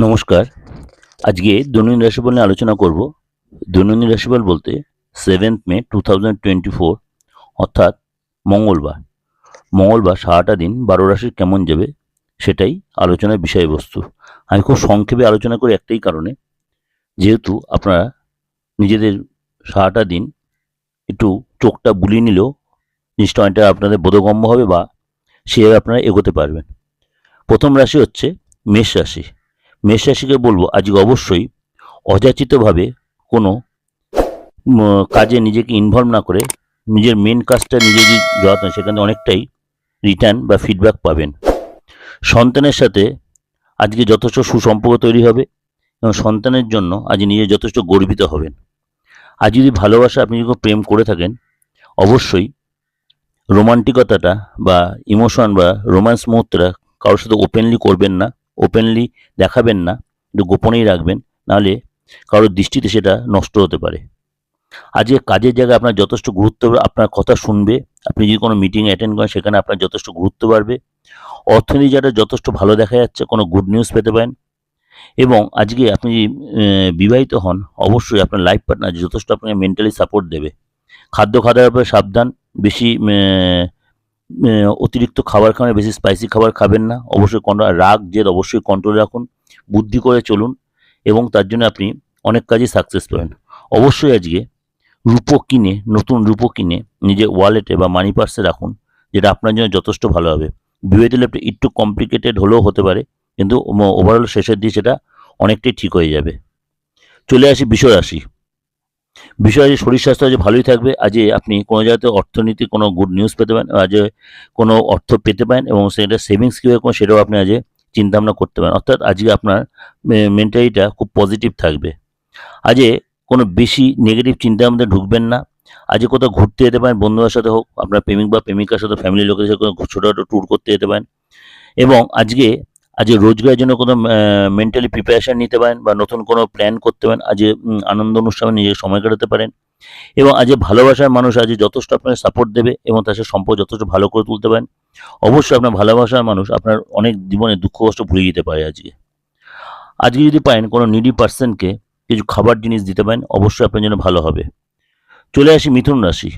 নমস্কার। আজকে দৈনন্দিন রাশিফল নিয়ে আলোচনা করব। দৈনন্দিন রাশিফল বলতে সেভেন্থ মে টু অর্থাৎ মঙ্গলবার। মঙ্গলবার সারাটা দিন বারো রাশির কেমন যাবে সেটাই আলোচনার বিষয়বস্তু। আমি খুব সংক্ষেপে আলোচনা করি একটাই কারণে, যেহেতু আপনারা নিজেদের সারাটা দিন একটু চোখটা বুলিয়ে নিলেও জিনিসটা অনেকটা আপনাদের বোধগম্য হবে বা সেভাবে আপনারা এগোতে পারবেন। প্রথম রাশি হচ্ছে মেষ রাশি। মেষ রাশিকে বলব, আজকে অবশ্যই অযাচিতভাবে কোনো কাজে নিজেকে ইনভলভ না করে নিজের মেন কাজটা নিজে যদি যত্ন সেখানে অনেকটাই রিটার্ন বা ফিডব্যাক পাবেন। সন্তানের সাথে আজকে যথেষ্ট সুসম্পর্ক তৈরি হবে এবং সন্তানের জন্য আজ নিজে যথেষ্ট গর্বিত হবেন। আজ যদি ভালোবাসা আপনি যদি প্রেম করে থাকেন, অবশ্যই রোমান্টিকতাটা বা ইমোশন বা রোম্যান্স মুহূর্তটা কারোর সাথে ওপেনলি করবেন না। ওপেনলি দেখাবেন না, একটু গোপনেই রাখবেন, নাহলে কারোর দৃষ্টিতে সেটা নষ্ট হতে পারে। আজকে কাজের জায়গায় আপনার যথেষ্ট গুরুত্ব, আপনার কথা শুনবে, আপনি যদি কোনো মিটিং অ্যাটেন্ড করেন, সেখানে আপনার যথেষ্ট গুরুত্ব বাড়বে। অর্থনীতি যারা যথেষ্ট ভালো দেখা যাচ্ছে, কোনো গুড নিউজ পেতে পারেন। এবং আজকে আপনি বিবাহিত হন, অবশ্যই আপনার লাইফ পার্টনার যথেষ্ট আপনাকে মেন্টালি সাপোর্ট দেবে। খাদ্য খাওয়ার ব্যাপারে সাবধান, বেশি অতিরিক্ত খাবার খাবেন বেশি স্পাইসি খাবার খাবেন না। অবশ্যই রাগ, জেদ অবশ্যই কন্ট্রোল রাখুন। বুদ্ধি করে চলুন এবং তার জন্য আপনি অনেক কাজে সাকসেস পাবেন। অবশ্যই আজকে রূপো কিনে, নতুন রূপো কিনে নিজের ওয়ালেটে বা মানি পার্সে রাখুন, যেটা আপনার জন্য যথেষ্ট ভালো হবে। বিবাহিত লাইফটা একটু কমপ্লিকেটেড হলেও হতে পারে, কিন্তু ওভারঅল শেষের দিকে সেটা অনেকটাই ঠিক হয়ে যাবে। চলে আসি বিষয় রাশি বিষয় শরীর স্বাস্থ্য আজ ভালোই থাকবে। আজ আপনি কোনো জায়গাতে অর্থনীতি কোনো গুড নিউজ পেতে পারেন, আজ কোনো অর্থ পেতে পারেন এবং সেটা সেভিংস কীভাবে সেটাও আপনি আজ চিন্তা ভাবনা করতে পারেন। অর্থাৎ আজকে আপনার মেন্টালিটা খুব পজিটিভ থাকবে। আজে কোনো বেশি নেগেটিভ চিন্তার মধ্যে ঢুকবেন না। আজকে কোথাও ঘুরতে যেতে পারেন, বন্ধুদের সাথে হোক, আপনার প্রেমিক বা প্রেমিকার সাথে ফ্যামিলির লোকের সাথে কোনো ছোটোখাটো ট্যুর করতে যেতে পারেন। এবং আজকে আজকে রোজগারের জন্য কোনো মেন্টালি প্রিপারেশান নিতে পারেন বা নতুন কোনো প্ল্যান করতে পারেন, আজ আনন্দ অনুষ্ঠানে নিজের সময় কাটাতে পারেন এবং আজ ভালোবাসার মানুষ আজ যথেষ্ট আপনাকে সাপোর্ট দেবে এবং তার সাথে সম্পর্ক যথেষ্ট ভালো করে তুলতে পারেন। অবশ্যই আপনার ভালোবাসার মানুষ আপনার অনেক জীবনে দুঃখ, কষ্ট ভুলে যেতে পারে আজকে আজকে যদি পারেন কোনো নিডি পার্সনকে কিছু খাবার জিনিস দিতে পারেন, অবশ্যই আপনার জন্য ভালো হবে। চলে আসি মিথুন রাশি।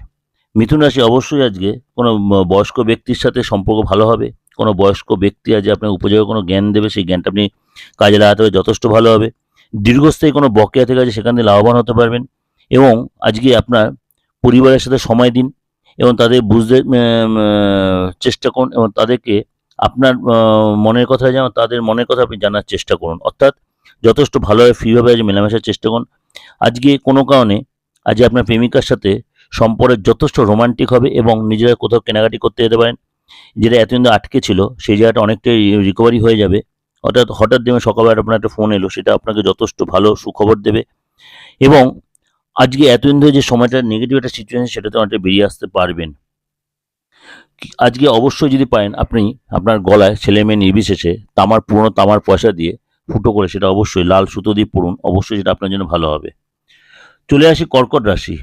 মিথুন রাশি অবশ্যই আজকে কোনো বয়স্ক ব্যক্তির সাথে সম্পর্ক ভালো হবে। কোনো বয়স্ক ব্যক্তি আজ আপনার উপযোগে কোনো জ্ঞান দেবে, সেই জ্ঞানটা আপনি কাজে লাগাতে হবে যথেষ্ট ভালো হবে। দীর্ঘস্থায়ী কোনো বকেয়া থেকে আছে, সেখান থেকে লাভবান হতে পারবেন। এবং আজকে আপনার পরিবারের সাথে সময় দিন এবং তাদের বুঝতে চেষ্টা করুন এবং তাদেরকে আপনার মনের কথা যেমন তাদের মনের কথা আপনি জানার চেষ্টা করুন। অর্থাৎ যথেষ্ট ভালোভাবে ফ্রিভাবে আজ মেলামেশার চেষ্টা করুন। আজকে কোনো কারণে আজ আপনার প্রেমিকার সাথে সম্পর্ক যথেষ্ট রোমান্টিক হবে এবং নিজেরা কোথাও কেনাকাটি করতে যেতে পারেন। যেটা এতদিন আটকে ছিল, সেই জায়গাটা অনেকটাই রিকভারি হয়ে যাবে। অর্থাৎ হঠাৎ দেখবেন সকালবেলা আপনার একটা ফোন এলো, সেটা আপনাকে যথেষ্ট ভালো সুখবর দেবে। এবং আজকে এতদিন ধরে যে সময়টা নেগেটিভ একটা সিচুয়েশন সেটাতে অনেকটা বেরিয়ে আসতে পারবেন। আজকে অবশ্যই যদি পারেন, আপনি আপনার গলায় ছেলে মেয়ে নির্বিশেষে তামার, পুরনো তামার পয়সা দিয়ে ফুটো করে, সেটা অবশ্যই লাল সুতো দিয়ে পড়ুন অবশ্যই সেটা আপনার জন্য ভালো হবে। চলে আসি কর্কট রাশি।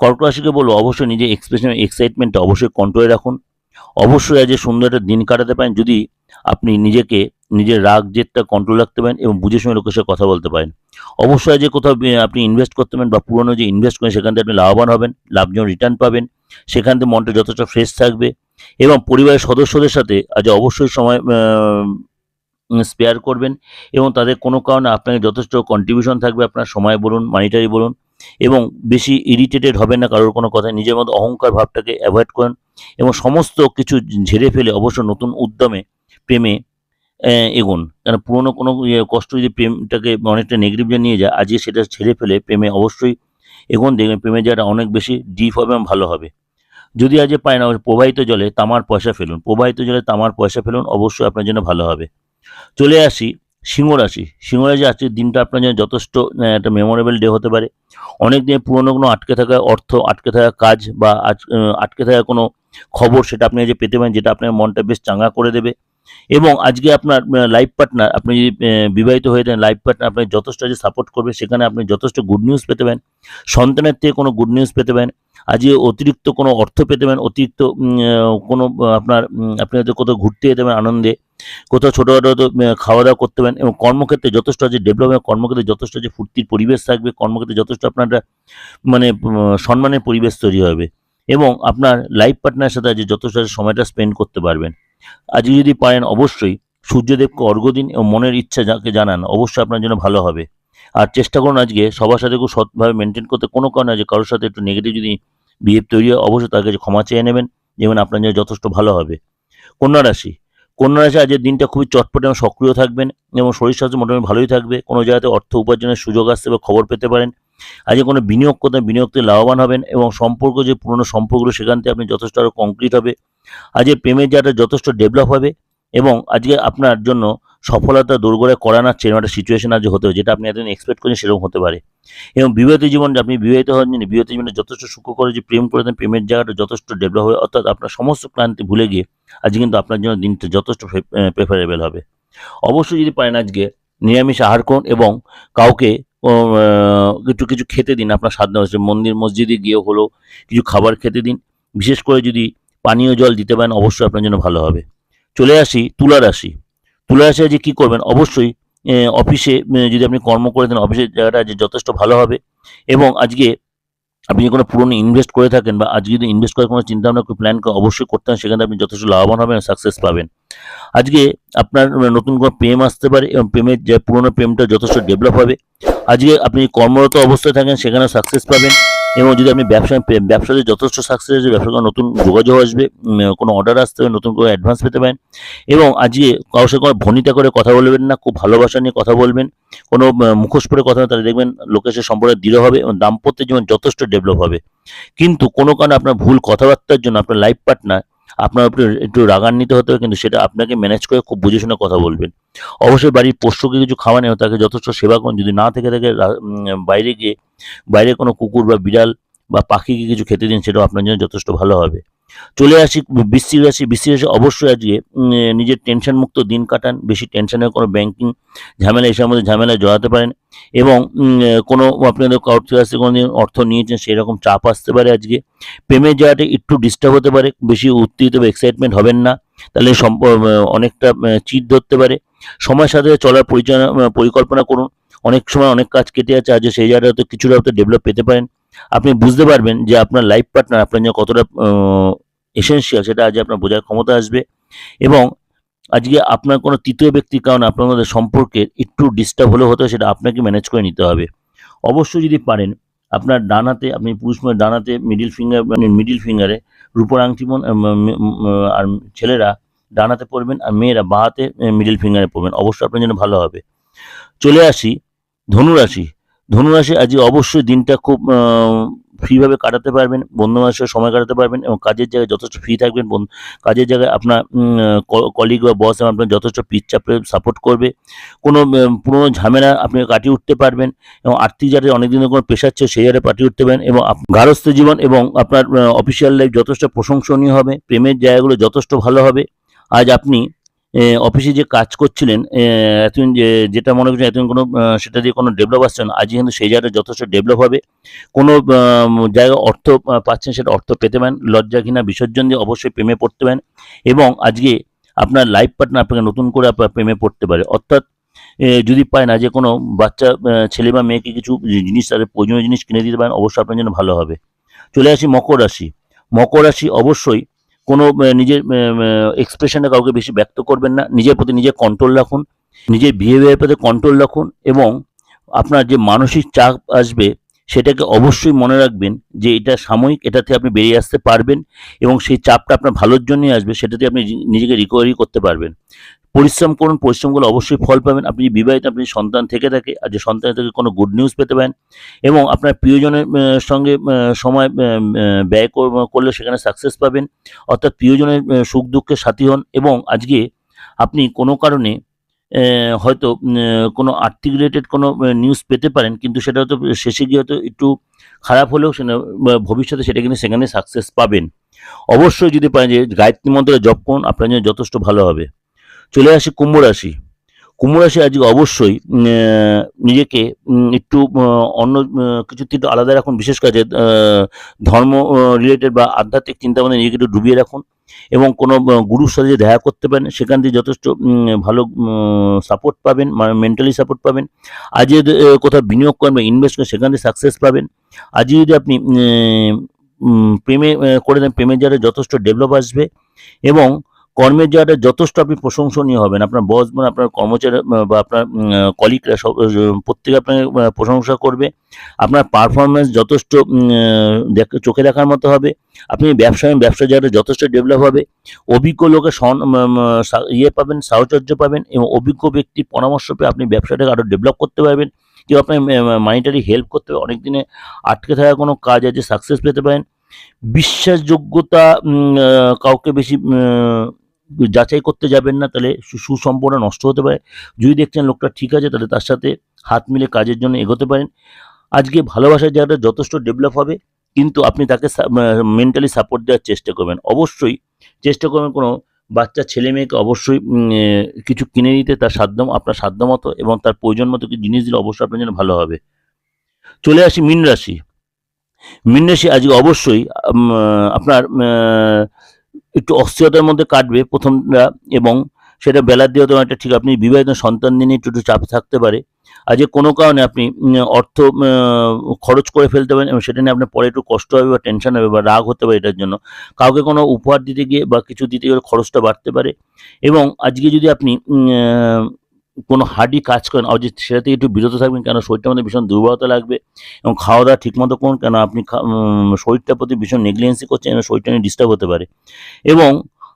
কর্কট রাশিকে বলব, অবশ্যই নিজের এক্সপ্রেশন এক্সাইটমেন্টটা অবশ্যই কন্ট্রোলে রাখুন। অবশ্যই আজ সুন্দর একটা দিন কাটাতে পারেন যদি আপনি নিজেকে, নিজের রাগ জেদটা কন্ট্রোল রাখতে পারেন এবং বুঝে শুনে লোকের সাথে কথা বলতে পারেন। অবশ্যই যে কোথাও আপনি ইনভেস্ট করতে পারেন বা পুরনো যে ইনভেস্ট করেন সেখান থেকে আপনি লাভবান হবেন লাভজন রিটার্ন পাবেন। সেখান থেকে মনটা যথেষ্ট ফ্রেশ থাকবে এবং পরিবারের সদস্যদের সাথে আজ অবশ্যই সময় স্পেয়ার করবেন এবং তাদের কোনো কারণে আপনাকে যথেষ্ট কন্ট্রিবিউশন থাকবে। আপনার সময় বলুন মানিটারি বলুন এবং বেশি ইরিটেটেড হবেন না, কারোর কোনো কথায়। নিজের মধ্যে অহংকার ভাবটাকে অ্যাভয়েড করেন এবং সমস্ত কিছু ঝেড়ে ফেলে অবশ্য নতুন উদ্যমে, প্রেমে এগোন। কারণ পুরনো কোনো ইয়ে কষ্ট যদি প্রেমটাকে অনেকটা নেগেটিভ নিয়ে যায়, আজকে সেটা ছেড়ে ফেলে প্রেমে অবশ্যই এগোন, দেখবেন প্রেমে জায়গাটা অনেক বেশি ডিপ হবে এবং ভালো হবে। যদি আজ পায় না, প্রবাহিত জলে তামার পয়সা ফেলুন। প্রবাহিত জলে তামার পয়সা ফেলুন, অবশ্যই আপনার জন্য ভালো হবে। চলে আসি সিংহ রাশি। সিংহ রাশি আজকের দিনটা আপনার জন্য যথেষ্ট একটা মেমোরেবল ডে হতে পারে। অনেক দিন পুরনো কোনো আটকে থাকা অর্থ, আটকে থাকা কাজ বা আটকে থাকা কোনো খবর সেটা আপনি যে পেতে পারেন, যেটা আপনার মনটা বেশ চাঙ্গা করে দেবে। এবং আজকে আপনার লাইফ পার্টনার আপনি যদি বিবাহিত হয়ে থাকেন লাইফ পার্টনার আপনাকে যথেষ্ট যে সাপোর্ট করবে। সেখানে আপনি যথেষ্ট গুড নিউজ পেতে পারেন। সন্তানের থেকে কোনো গুড নিউজ পেতে পারেন। আজকে অতিরিক্ত কোনো অর্থ পেতে পারেন। অতিরিক্ত কোনো আপনার আপনি হয়তো কোথাও ঘুরতে যেতে পারেন আনন্দে। কোথাও ছোটোখাটো খাওয়া দাওয়া করতে পারেন এবং কর্মক্ষেত্রে যথেষ্ট আছে ডেভেলপ হবে কর্মক্ষেত্রে যথেষ্ট আছে, ফুর্তির পরিবেশ থাকবে, কর্মক্ষেত্রে যথেষ্ট আপনার মানে সম্মানের পরিবেশ তৈরি হবে এবং আপনার লাইফ পার্টনারের সাথে আজ যথেষ্ট সময়টা স্পেন্ড করতে পারবেন। আজকে যদি পারেন, অবশ্যই সূর্যদেবকে অর্ঘ্য দিন এবং মনের ইচ্ছা যাকে জানান, অবশ্যই আপনার জন্য ভালো হবে। আর চেষ্টা করুন আজকে সবার সাথে খুব সৎভাবে মেনটেন করতে, কোনো কারণে যে কারোর সাথে একটু নেগেটিভ যদি বিহেভ তৈরি হয়, অবশ্যই তার কাছে ক্ষমা চেয়ে নেবেন, যেমন আপনার জন্য যথেষ্ট ভালো হবে। কন্যা রাশি কন্যা রাশি আজকের দিনটা খুবই চটপটে এবং সক্রিয় থাকবেন এবং শরীর স্বাস্থ্য মোটামুটি ভালোই থাকবে। কোনো জায়গাতে অর্থ উপার্জনের সুযোগ আসতে বা খবর পেতে পারেন। আজকে কোনো বিনিয়োগ করতে বিনিয়োগ থেকে লাভবান হবেন এবং সম্পর্ক যে পুরনো সম্পর্কগুলো সেখান থেকে আপনি যথেষ্ট আরও কমপ্লিট হবে। আজকে প্রেমের জায়গাটা যথেষ্ট ডেভেলপ হবে এবং আজকে আপনার জন্য সফলতা দোরগোড়ায় করানোর চেন একটা সিচুয়েশন আজ হতে হবে যেটা আপনি এতদিন এক্সপেক্ট করেন সেরকম হতে পারে। এবং বিবাহিত জীবন আপনি বিবাহিত হন বিবাহিত জীবনে যথেষ্ট সুখ করে যে প্রেম করে দেন প্রেমের জায়গাটা যথেষ্ট ডেভেলপ হবে অর্থাৎ আপনার সমস্ত ক্লান্তি ভুলে গিয়ে আজকে কিন্তু আপনার জন্য দিনটা যথেষ্ট প্রেফারেবল হবে। অবশ্যই যদি পারেন আজকে নিরামিষ আহার করুন এবং কাউকে আহ, কিছু খেতে দিন আপনার সাধ্য হচ্ছে মন্দির মসজিদে গিয়ে হলো কিছু খাবার খেতে দিন। বিশেষ করে যদি পানীয় জল দিতে পারেন অবশ্যই আপনার জন্য ভালো হবে। চলে আসি তুলা রাশি। তুলা রাশি যে কী করবেন অবশ্যই অফিসে যদি আপনি কর্ম করে দেন, অফিসের জায়গাটা যথেষ্ট ভালো হবে। এবং আজকে আপনি যদি কোনো পুরনো ইনভেস্ট করে থাকেন বা আজকে যদি ইনভেস্ট করার কোনো চিন্তা ভাবনা প্ল্যান অবশ্যই করতে হয় সেখানে আপনি যথেষ্ট লাভবান হবেন সাকসেস পাবেন। আজকে আপনার নতুন কোনো প্রেম আসতে পারে এবং প্রেমের যে পুরনো প্রেমটা যথেষ্ট ডেভেলপ হবে। আজকে আপনি কর্মরত অবস্থায় থাকেন, সেখানে সাকসেস পাবেন। এবং যদি আপনি ব্যবসা, ব্যবসাতে যথেষ্ট সাকসেস আছে ব্যবসা নতুন যোগাযোগ আসবে কোনো অর্ডার আসতে হবে, নতুন কোনো অ্যাডভান্স পেতে পারেন এবং আজকে কারোর সঙ্গে কোনো ভনিতা করে কথা বলবেন না, খুব ভালোবাসা নিয়ে কথা বলবেন, কোনো মুখোশ পরে কথা তাহলে দেখবেন লোকের সে সম্পর্কে দৃঢ় হবে এবং দাম্পত্য জীবন যথেষ্ট ডেভেলপ হবে। কিন্তু কোনো কারণে আপনার ভুল কথাবার্তার জন্য আপনার লাইফ পার্টনার আপনার উপরে একটু রাগান্বিত হতে হবে, কিন্তু সেটা আপনাকে ম্যানেজ করে খুব বুঝে শুনে কথা বলবেন। অবশ্যই বাড়ির পোষ্যকে কিছু খাওয়া খাওয়ানো তাকে যথেষ্ট সেবা করুন। যদি না থেকে থাকে বাইরে গিয়ে, বাইরে কোনো কুকুর বা বিড়াল বা পাখিকে কিছু খেতে দিন, সেটাও আপনার জন্য যথেষ্ট ভালো হবে। চলে আসি, বৃশ্চিক রাশি বৃশ্চিক রাশি অবশ্যই আজকে নিজের টেনশন মুক্ত দিন কাটান। বেশি টেনশনের কোনো ব্যাংকিং ঝামেলা, এসবের মধ্যে ঝামেলায় জড়াতে পারেন। এবং কোনো আপনাদের কারোর থেকে কোনো অর্থ নিয়েছেন সেই রকম চাপ আসতে পারে আজকে। প্রেমের জায়গাটা একটু ডিস্টার্ব হতে পারে, বেশি উত্তেজিত বা এক্সাইটমেন্ট হবেন না। তাহলে অনেকটা চিট ধরতে পারে। সময়ের সাথে চলার পরিচালনা পরিকল্পনা করুন। অনেক সময় অনেক কাজ কেটে আছে আজ সেই জায়গাটা হয়তো কিছুটা হয়তো ডেভেলপ পেতে পারেন। আপনি বুঝতে পারবেন যে আপনার লাইফ পার্টনার আপনার জন্য কতটা এসেন্সিয়াল সেটা আজ আপনার বোঝার ক্ষমতা আসবে এবং আজকে আপনার কোনো তৃতীয় ব্যক্তির কারণে আপনার মধ্যে সম্পর্কের একটু ডিস্টার্ব হলেও হতে সেটা আপনাকে ম্যানেজ করে নিতে হবে। অবশ্যই যদি পারেন, আপনার ডানাতে আপনি পুরুষ মানুষ ডানাতে মিডিল ফিঙ্গার মানে মিডিল ফিঙ্গারে রূপর আংটি আর ছেলেরা ডানাতে পরবেন আর মেয়েরা বাহাতে মিডিল ফিঙ্গারে পরবেন, অবশ্যই আপনার জন্য ভালো হবে। চলে আসি, ধনুরাশি। ধনুরাশি আজ অবশ্যই দিনটা খুব ফ্রিভাবে কাটাতে পারবেন, বন্ধু বান্ধবের সময় কাটাতে পারবেন এবং কাজের জায়গায় যথেষ্ট ফ্রি থাকবেন বন- কাজের জায়গায় আপনার কলিগ বা বস আপনার যথেষ্ট পিচ চাপে সাপোর্ট করবে, কোনো পুরনো ঝামেলা আপনি কাটিয়ে উঠতে পারবেন এবং আর্থিক যাতে অনেকদিনের কোনো প্রেশার ছিল, সেই জায়গায় কাটিয়ে উঠতে পারেন এবং গার্হস্থ্য জীবন এবং আপনার অফিসিয়াল লাইফ যথেষ্ট প্রশংসনীয় হবে, প্রেমের জায়গাগুলো যথেষ্ট ভালো হবে। আজ আপনি অফিসে যে কাজ করছিলেন এতদিন যে, যেটা মনে করছেন এতদিন কোনো সেটা দিয়ে কোনো ডেভেলপ আসছে না আজ কিন্তু সেই জায়গাটা যথেষ্ট ডেভেলপ হবে। কোনো জায়গায় অর্থ পাচ্ছেন সেটা অর্থ পেতে পারেন, লজ্জা কিনা বিসর্জন দিয়ে অবশ্যই প্রেমে পড়তে পারেন এবং আজকে আপনার লাইফ পার্টনার আপনাকে নতুন করে আপনার প্রেমে পড়তে পারে। অর্থাৎ যদি পায় না যে কোনো বাচ্চা ছেলে বা মেয়েকে কিছু জিনিস, তাদের প্রয়োজনীয় জিনিস কিনে দিতে পারেন, অবশ্যই আপনার জন্য ভালো হবে। চলে আসি মকর রাশি। মকর রাশি অবশ্যই কোনো নিজের এক্সপ্রেশনে কাউকে বেশি ব্যক্ত করবেন না। নিজের প্রতি নিজে কন্ট্রোল রাখুন, নিজের বিহেভিয়ার প্রতি কন্ট্রোল রাখুন এবং আপনার যে মানসিক চাপ আসবে, সেটাকে অবশ্যই মনে রাখবেন যে এটা সাময়িক, এটাতে আপনি বেরিয়ে আসতে পারবেন এবং সেই চাপটা আপনার ভালোর জন্যই আসবে, সেটাতে আপনি নিজেকে রিকভারি করতে পারবেন। পরিশ্রম করুন পরিশ্রম করলে অবশ্যই ফল পাবেন। আপনি বিবাহিত, আপনি সন্তান থেকে থাকে, আর যে সন্তান থেকে কোনো গুড নিউজ পেতে পারেন এবং আপনার প্রিয়জনের সঙ্গে সময় ব্যয় করলে সেখানে সাকসেস পাবেন। অর্থাৎ প্রিয়জনের সুখ দুঃখের সাথী হন এবং আজকে আপনি কোনো কারণে হয়তো কোনো আর্থিক রিলেটেড কোনো নিউজ পেতে পারেন, কিন্তু সেটা হয়তো শেষে গিয়ে হয়তো একটু খারাপ হলেও সেটা ভবিষ্যতে সেটা কিন্তু সেখানে সাকসেস পাবেন। অবশ্যই যদি পারেন যে গায়ত্রী মন্ত্রে জপ করুন, আপনার জন্য যথেষ্ট ভালো হবে। চলে আসি কুম্ভ রাশি। কুম্ভ রাশি আজকে অবশ্যই নিজেকে একটু অন্য কিছু একটু আলাদা রাখুন, বিশেষ কাজে ধর্ম রিলেটেড বা আধ্যাত্মিক চিন্তাভাবনা নিজেকে একটু ডুবিয়ে রাখুন এবং কোনো গুরুর সাথে দেখা করতে পারেন, সেখান থেকে যথেষ্ট ভালো সাপোর্ট পাবেন মানে মেন্টালি সাপোর্ট পাবেন। আজ যদি কোথাও বিনিয়োগ করেন বা ইনভেস্ট করেন, সেখান থেকে সাকসেস পাবেন। আজ যদি আপনি প্রেমে করে দেন, প্রেমের জায়গাটা যথেষ্ট ডেভেলপ আসবে এবং কর্মের জায়গাটা যথেষ্ট আপনি প্রশংসনীয় হবেন। আপনার বস মানে আপনার কর্মচারী বা আপনার কলিগরা সব প্রত্যেকে আপনাকে প্রশংসা করবে। আপনার পারফরমেন্স যথেষ্ট চোখে দেখার মতো হবে। আপনি ব্যবসায়, ব্যবসা জায়গাটা যথেষ্ট ডেভেলপ হবে। অভিজ্ঞ সা- ইয়ে পাবেন, সাহচর্য পাবেন এবং অভিজ্ঞ ব্যক্তির পরামর্শ পেয়ে আপনি ব্যবসাটাকে আরও ডেভেলপ করতে পারবেন। কেউ আপনার মানিটারি হেল্প করতে পারে অনেক দিনে আটকে থাকা কোনো কাজ আছে সাকসেস পেতে পারেন। বিশ্বাসযোগ্যতা কাউকে বেশি যাচাই করতে যাবেন না, তাহলে সুসম্পর্ক নষ্ট হতে পারে। যদি দেখছেন লোকটা ঠিক আছে, তাহলে তার সাথে হাত মিলে কাজের জন্য এগোতে পারেন। আজকে ভালোবাসার জায়গাটা যথেষ্ট ডেভেলপ হবে, কিন্তু আপনি তাকে মেন্টালি সাপোর্ট দেওয়ার চেষ্টা করবেন। অবশ্যই চেষ্টা করবেন কোনো বাচ্চা ছেলে মেয়েকে অবশ্যই কিছু কিনে দিতে তার সাধ্য, আপনার সাধ্য মতো এবং তার প্রয়োজন মতো কিছু জিনিস দিলে অবশ্যই আপনার জন্য ভালো হবে। চলে আসি মীন রাশি। মীন রাশি আজকে অবশ্যই আপনার একটু অস্থিরতার মধ্যে কাটবে প্রথমটা এবং সেটা বেলার দিয়ে একটা ঠিক, আপনি বিবাহিত সন্তান নিয়ে একটু একটু চাপ থাকতে পারে। আর যে কোনো কারণে আপনি অর্থ খরচ করে ফেলতে পারেন এবং সেটা নিয়ে আপনার পরে একটু কষ্ট হবে বা টেনশন হবে বা রাগ হতে পারে এটার জন্য। কাউকে কোনো উপহার দিতে গিয়ে বা কিছু দিতে গেলে খরচটা বাড়তে পারে। এবং আজকে যদি আপনি কোনো হাড়ি কাজ করেন আজ সেটা থেকে একটু বিরত থাকবেন কেন? শরীরটা মধ্যে ভীষণ দুর্বলতা লাগবে এবং খাওয়া দাওয়া ঠিকমতো করুন কেন? আপনি শরীরটার প্রতি ভীষণ নেগলিজেন্সি করছেন, শরীরটা নিয়ে ডিস্টার্ব হতে পারে। এবং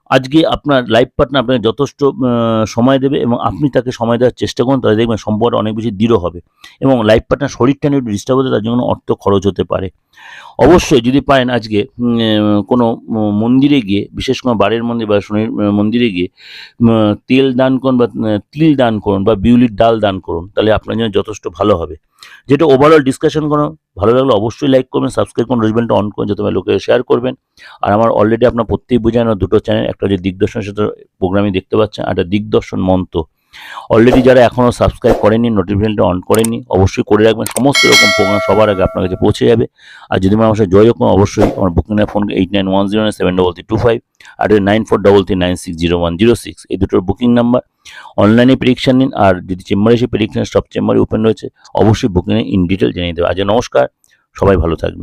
আজকে আপনার লাইফ পার্টনার আপনাকে যথেষ্ট সময় দেবে এবং আপনি তাকে সময় দেওয়ার চেষ্টা করুন, তাহলে দেখবেন সম্পর্কটা অনেক বেশি দৃঢ় হবে এবং লাইফ পার্টনার শরীরটা নিয়ে ডিস্টার্ব হতে তার জন্য অর্থ খরচ হতে পারে। অবশ্যই যদি পারেন আজকে কোনো মন্দিরে গিয়ে, বিশেষ কোনো বাড়ির মন্দির বা শনির মন্দিরে গিয়ে তেল দান করুন বা তিল দান করুন বা বিউলির ডাল দান করুন, তাহলে আপনার জন্য যথেষ্ট ভালো হবে। যেটা ওভারঅল ডিসকাশন করুন ভালো লাগলে অবশ্যই লাইক করবেন সাবস্ক্রাইব করুন রোজবেলটা অন করুন, যাতে লোকে শেয়ার করবেন। আর আমার অলরেডি আপনার প্রত্যেক বুঝানো দুটো চ্যানেল একটা হচ্ছে দিগদর্শন সাথে প্রোগ্রামই দেখতে পাচ্ছেন, আর একটা দিগদর্শন মন্ত্র। অলরেডি যারা এখনও সাবস্ক্রাইব করেননি নোটিফিকেশনটা অন করেননি, অবশ্যই করে রাখবেন। সমস্ত রকম প্রোগ্রাম সবার আগে আপনার কাছে পৌঁছে যাবে। আর যদি আমার সাথে যোগাযোগ করুন, অবশ্যই আমার বুকিংয়ের phone eight nine one zero nine seven double three two five আর nine four double three nine six zero one zero six এই দুটোর বুকিং নাম্বার অনলাইনে পরীক্ষা নিন, আর যদি চেম্বারে এসে প্রেডিকশন সব চেম্বারে ওপেন রয়েছে, অবশ্যই বুকিংয়ে ইন ডিটেল জানিয়ে দেবে। আজ নমস্কার, সবাই ভালো থাকবেন।